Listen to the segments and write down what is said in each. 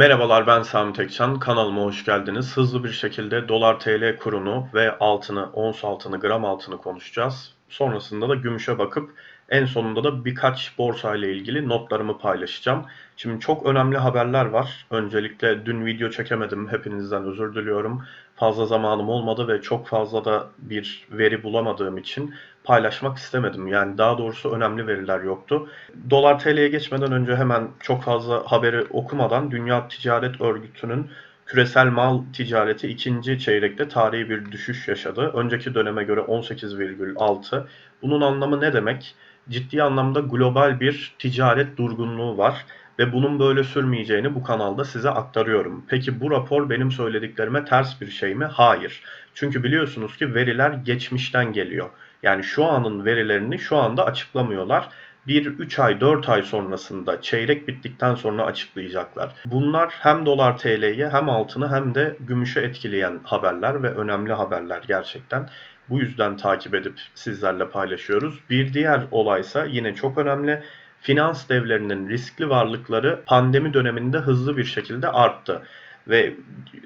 Merhabalar ben Sami Tekcan. Kanalıma hoş geldiniz. Hızlı bir şekilde dolar TL kurunu ve altını, ons altını, gram altını konuşacağız. Sonrasında da gümüşe bakıp en sonunda da birkaç borsa ile ilgili notlarımı paylaşacağım. Şimdi çok önemli haberler var. Öncelikle dün video çekemedim. Hepinizden özür diliyorum. Fazla zamanım olmadı ve çok fazla da bir veri bulamadığım için paylaşmak istemedim. Yani daha doğrusu önemli veriler yoktu. Dolar TL'ye geçmeden önce hemen çok fazla haberi okumadan Dünya Ticaret Örgütü'nün küresel mal ticareti ikinci çeyrekte tarihi bir düşüş yaşadı. Önceki döneme göre 18,6. Bunun anlamı ne demek? Ciddi anlamda global bir ticaret durgunluğu var ve bunun böyle sürmeyeceğini bu kanalda size aktarıyorum. Peki bu rapor benim söylediklerime ters bir şey mi? Hayır. Çünkü biliyorsunuz ki veriler geçmişten geliyor. Yani şu anın verilerini şu anda açıklamıyorlar. Bir 3 ay 4 ay sonrasında çeyrek bittikten sonra açıklayacaklar. Bunlar hem dolar TL'ye hem altını hem de gümüşe etkileyen haberler ve önemli haberler gerçekten. Bu yüzden takip edip sizlerle paylaşıyoruz. Bir diğer olaysa yine çok önemli. Finans devlerinin riskli varlıkları pandemi döneminde hızlı bir şekilde arttı ve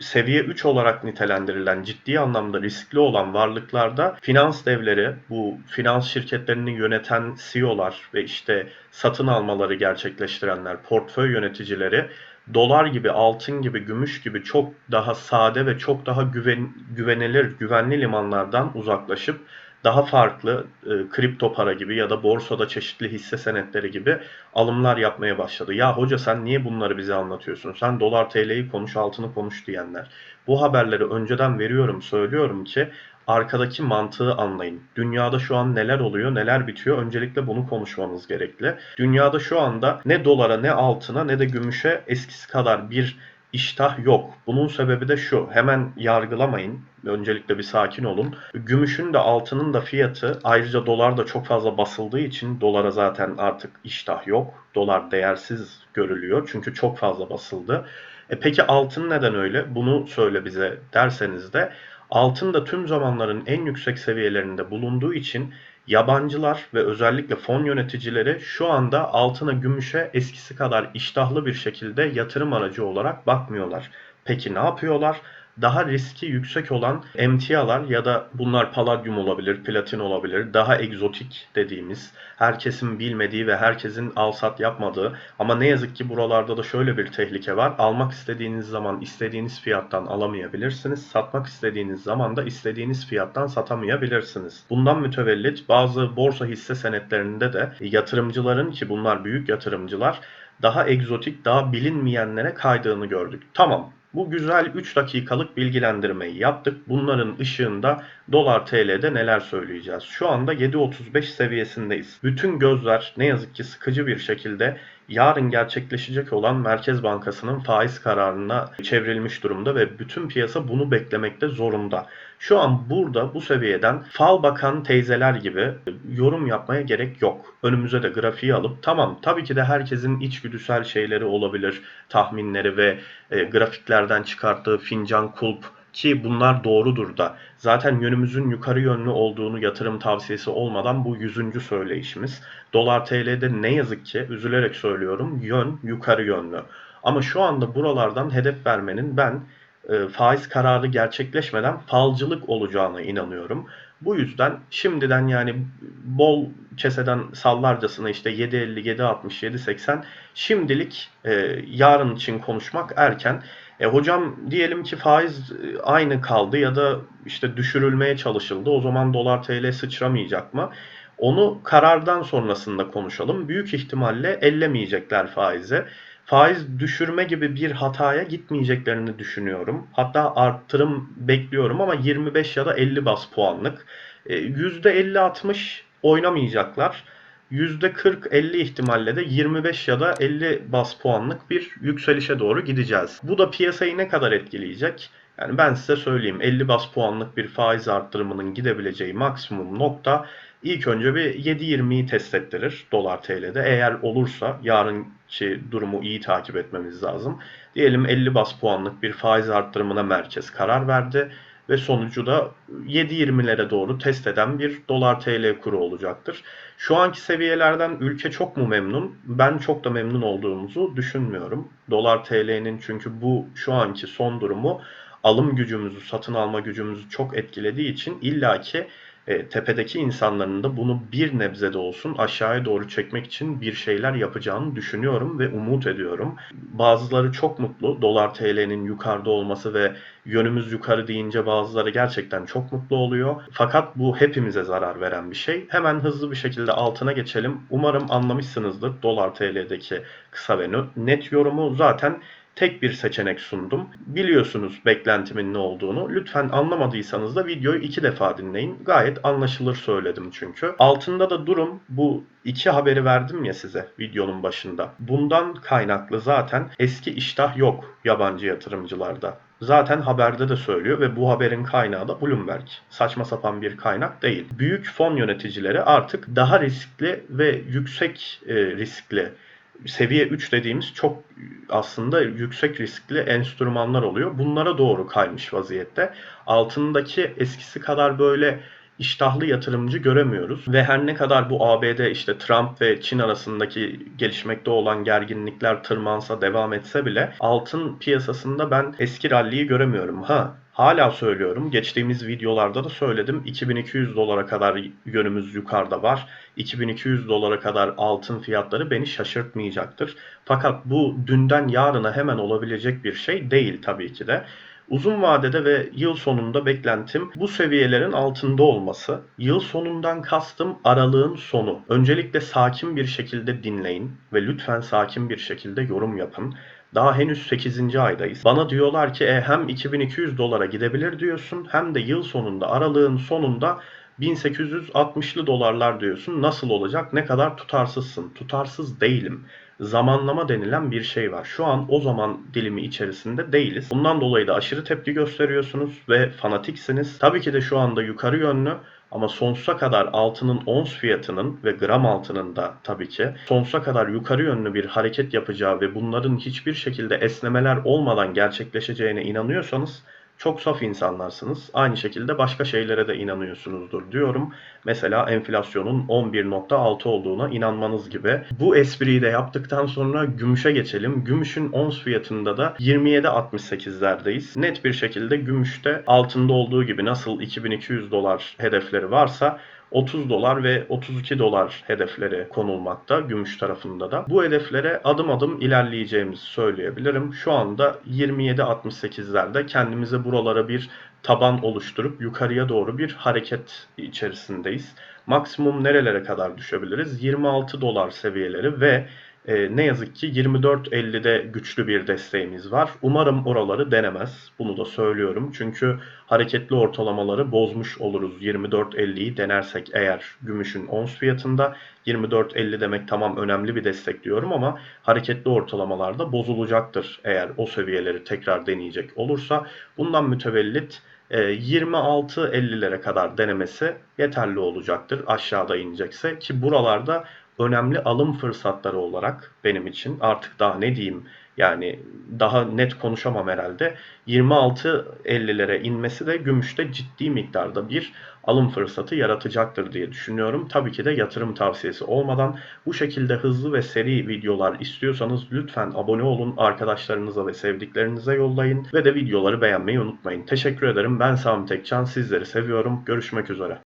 seviye 3 olarak nitelendirilen ciddi anlamda riskli olan varlıklarda finans devleri, bu finans şirketlerini yöneten CEO'lar ve işte satın almaları gerçekleştirenler, portföy yöneticileri dolar gibi, altın gibi, gümüş gibi çok daha sade ve çok daha güven, güvenilir, güvenli limanlardan uzaklaşıp daha farklı e, kripto para gibi ya da borsada çeşitli hisse senetleri gibi alımlar yapmaya başladı. Ya hoca sen niye bunları bize anlatıyorsun? Sen dolar TL'yi konuş, altını konuş diyenler. Bu haberleri önceden veriyorum, söylüyorum ki arkadaki mantığı anlayın. Dünyada şu an neler oluyor, neler bitiyor? Öncelikle bunu konuşmamız gerekli. Dünyada şu anda ne dolara, ne altına, ne de gümüşe eskisi kadar bir iştah yok. Bunun sebebi de şu. Hemen yargılamayın. Öncelikle bir sakin olun. Gümüşün de altının da fiyatı ayrıca dolar da çok fazla basıldığı için dolara zaten artık iştah yok. Dolar değersiz görülüyor. Çünkü çok fazla basıldı. E peki altın neden öyle? Bunu söyle bize derseniz de altın da tüm zamanların en yüksek seviyelerinde bulunduğu için yabancılar ve özellikle fon yöneticileri şu anda altına gümüşe eskisi kadar iştahlı bir şekilde yatırım aracı olarak bakmıyorlar. Peki ne yapıyorlar? daha riski yüksek olan emtialar ya da bunlar paladyum olabilir, platin olabilir, daha egzotik dediğimiz, herkesin bilmediği ve herkesin al sat yapmadığı ama ne yazık ki buralarda da şöyle bir tehlike var. Almak istediğiniz zaman istediğiniz fiyattan alamayabilirsiniz. Satmak istediğiniz zaman da istediğiniz fiyattan satamayabilirsiniz. Bundan mütevellit bazı borsa hisse senetlerinde de yatırımcıların ki bunlar büyük yatırımcılar daha egzotik, daha bilinmeyenlere kaydığını gördük. Tamam bu güzel 3 dakikalık bilgilendirmeyi yaptık. Bunların ışığında dolar TL'de neler söyleyeceğiz? Şu anda 7.35 seviyesindeyiz. Bütün gözler ne yazık ki sıkıcı bir şekilde yarın gerçekleşecek olan Merkez Bankası'nın faiz kararına çevrilmiş durumda ve bütün piyasa bunu beklemekte zorunda. Şu an burada bu seviyeden fal bakan teyzeler gibi yorum yapmaya gerek yok. Önümüze de grafiği alıp tamam tabii ki de herkesin içgüdüsel şeyleri olabilir, tahminleri ve e, grafiklerden çıkarttığı fincan kulp ki bunlar doğrudur da zaten yönümüzün yukarı yönlü olduğunu yatırım tavsiyesi olmadan bu yüzüncü söyleyişimiz. Dolar TL'de ne yazık ki üzülerek söylüyorum yön yukarı yönlü. Ama şu anda buralardan hedef vermenin ben e, faiz kararı gerçekleşmeden falcılık olacağına inanıyorum. Bu yüzden şimdiden yani bol keseden sallarcasına işte 7.50, 7.60, 7.80 şimdilik e, yarın için konuşmak erken. E hocam diyelim ki faiz e, aynı kaldı ya da işte düşürülmeye çalışıldı. O zaman dolar TL sıçramayacak mı? Onu karardan sonrasında konuşalım. Büyük ihtimalle ellemeyecekler faize. Faiz düşürme gibi bir hataya gitmeyeceklerini düşünüyorum. Hatta arttırım bekliyorum ama 25 ya da 50 bas puanlık. %50-60 e, oynamayacaklar. %40-50 ihtimalle de 25 ya da 50 bas puanlık bir yükselişe doğru gideceğiz. Bu da piyasayı ne kadar etkileyecek? Yani ben size söyleyeyim 50 bas puanlık bir faiz arttırımının gidebileceği maksimum nokta ilk önce bir 7.20'yi test ettirir dolar TL'de. Eğer olursa yarınki durumu iyi takip etmemiz lazım. Diyelim 50 bas puanlık bir faiz arttırımına merkez karar verdi ve sonucu da 7.20'lere doğru test eden bir dolar TL kuru olacaktır. Şu anki seviyelerden ülke çok mu memnun? Ben çok da memnun olduğumuzu düşünmüyorum. Dolar TL'nin çünkü bu şu anki son durumu alım gücümüzü, satın alma gücümüzü çok etkilediği için illaki e, tepedeki insanların da bunu bir nebze de olsun aşağıya doğru çekmek için bir şeyler yapacağını düşünüyorum ve umut ediyorum. Bazıları çok mutlu dolar TL'nin yukarıda olması ve yönümüz yukarı deyince bazıları gerçekten çok mutlu oluyor. Fakat bu hepimize zarar veren bir şey. Hemen hızlı bir şekilde altına geçelim. Umarım anlamışsınızdır dolar TL'deki kısa ve net yorumu. Zaten tek bir seçenek sundum. Biliyorsunuz beklentimin ne olduğunu. Lütfen anlamadıysanız da videoyu iki defa dinleyin. Gayet anlaşılır söyledim çünkü. Altında da durum bu iki haberi verdim ya size videonun başında. Bundan kaynaklı zaten eski iştah yok yabancı yatırımcılarda. Zaten haberde de söylüyor ve bu haberin kaynağı da Bloomberg. Saçma sapan bir kaynak değil. Büyük fon yöneticileri artık daha riskli ve yüksek e, riskli seviye 3 dediğimiz çok aslında yüksek riskli enstrümanlar oluyor. Bunlara doğru kaymış vaziyette. Altındaki eskisi kadar böyle iştahlı yatırımcı göremiyoruz. Ve her ne kadar bu ABD işte Trump ve Çin arasındaki gelişmekte olan gerginlikler tırmansa devam etse bile altın piyasasında ben eski ralliyi göremiyorum. Ha Hala söylüyorum. Geçtiğimiz videolarda da söyledim. 2200 dolara kadar yönümüz yukarıda var. 2200 dolara kadar altın fiyatları beni şaşırtmayacaktır. Fakat bu dünden yarına hemen olabilecek bir şey değil tabii ki de. Uzun vadede ve yıl sonunda beklentim bu seviyelerin altında olması. Yıl sonundan kastım aralığın sonu. Öncelikle sakin bir şekilde dinleyin ve lütfen sakin bir şekilde yorum yapın. Daha henüz 8. aydayız. Bana diyorlar ki e, hem 2200 dolara gidebilir diyorsun hem de yıl sonunda aralığın sonunda 1860'lı dolarlar diyorsun. Nasıl olacak? Ne kadar tutarsızsın? Tutarsız değilim zamanlama denilen bir şey var. Şu an o zaman dilimi içerisinde değiliz. Bundan dolayı da aşırı tepki gösteriyorsunuz ve fanatiksiniz. Tabii ki de şu anda yukarı yönlü ama sonsuza kadar altının ons fiyatının ve gram altının da tabii ki sonsuza kadar yukarı yönlü bir hareket yapacağı ve bunların hiçbir şekilde esnemeler olmadan gerçekleşeceğine inanıyorsanız çok saf insanlarsınız. Aynı şekilde başka şeylere de inanıyorsunuzdur diyorum. Mesela enflasyonun 11.6 olduğuna inanmanız gibi. Bu espriyi de yaptıktan sonra gümüşe geçelim. Gümüşün ons fiyatında da 27.68'lerdeyiz. Net bir şekilde gümüşte altında olduğu gibi nasıl 2200 dolar hedefleri varsa 30 dolar ve 32 dolar hedefleri konulmakta gümüş tarafında da. Bu hedeflere adım adım ilerleyeceğimizi söyleyebilirim. Şu anda 27.68'lerde kendimize buralara bir taban oluşturup yukarıya doğru bir hareket içerisindeyiz. Maksimum nerelere kadar düşebiliriz? 26 dolar seviyeleri ve e, ne yazık ki 24.50'de güçlü bir desteğimiz var. Umarım oraları denemez. Bunu da söylüyorum. Çünkü hareketli ortalamaları bozmuş oluruz. 24.50'yi denersek eğer gümüşün ons fiyatında 24.50 demek tamam önemli bir destek diyorum ama hareketli ortalamalarda bozulacaktır eğer o seviyeleri tekrar deneyecek olursa. Bundan mütevellit 26.50'lere e, kadar denemesi yeterli olacaktır aşağıda inecekse ki buralarda önemli alım fırsatları olarak benim için artık daha ne diyeyim yani daha net konuşamam herhalde. 26.50'lere inmesi de gümüşte ciddi miktarda bir alım fırsatı yaratacaktır diye düşünüyorum. Tabii ki de yatırım tavsiyesi olmadan bu şekilde hızlı ve seri videolar istiyorsanız lütfen abone olun, arkadaşlarınıza ve sevdiklerinize yollayın ve de videoları beğenmeyi unutmayın. Teşekkür ederim. Ben Sami Tekcan. Sizleri seviyorum. Görüşmek üzere.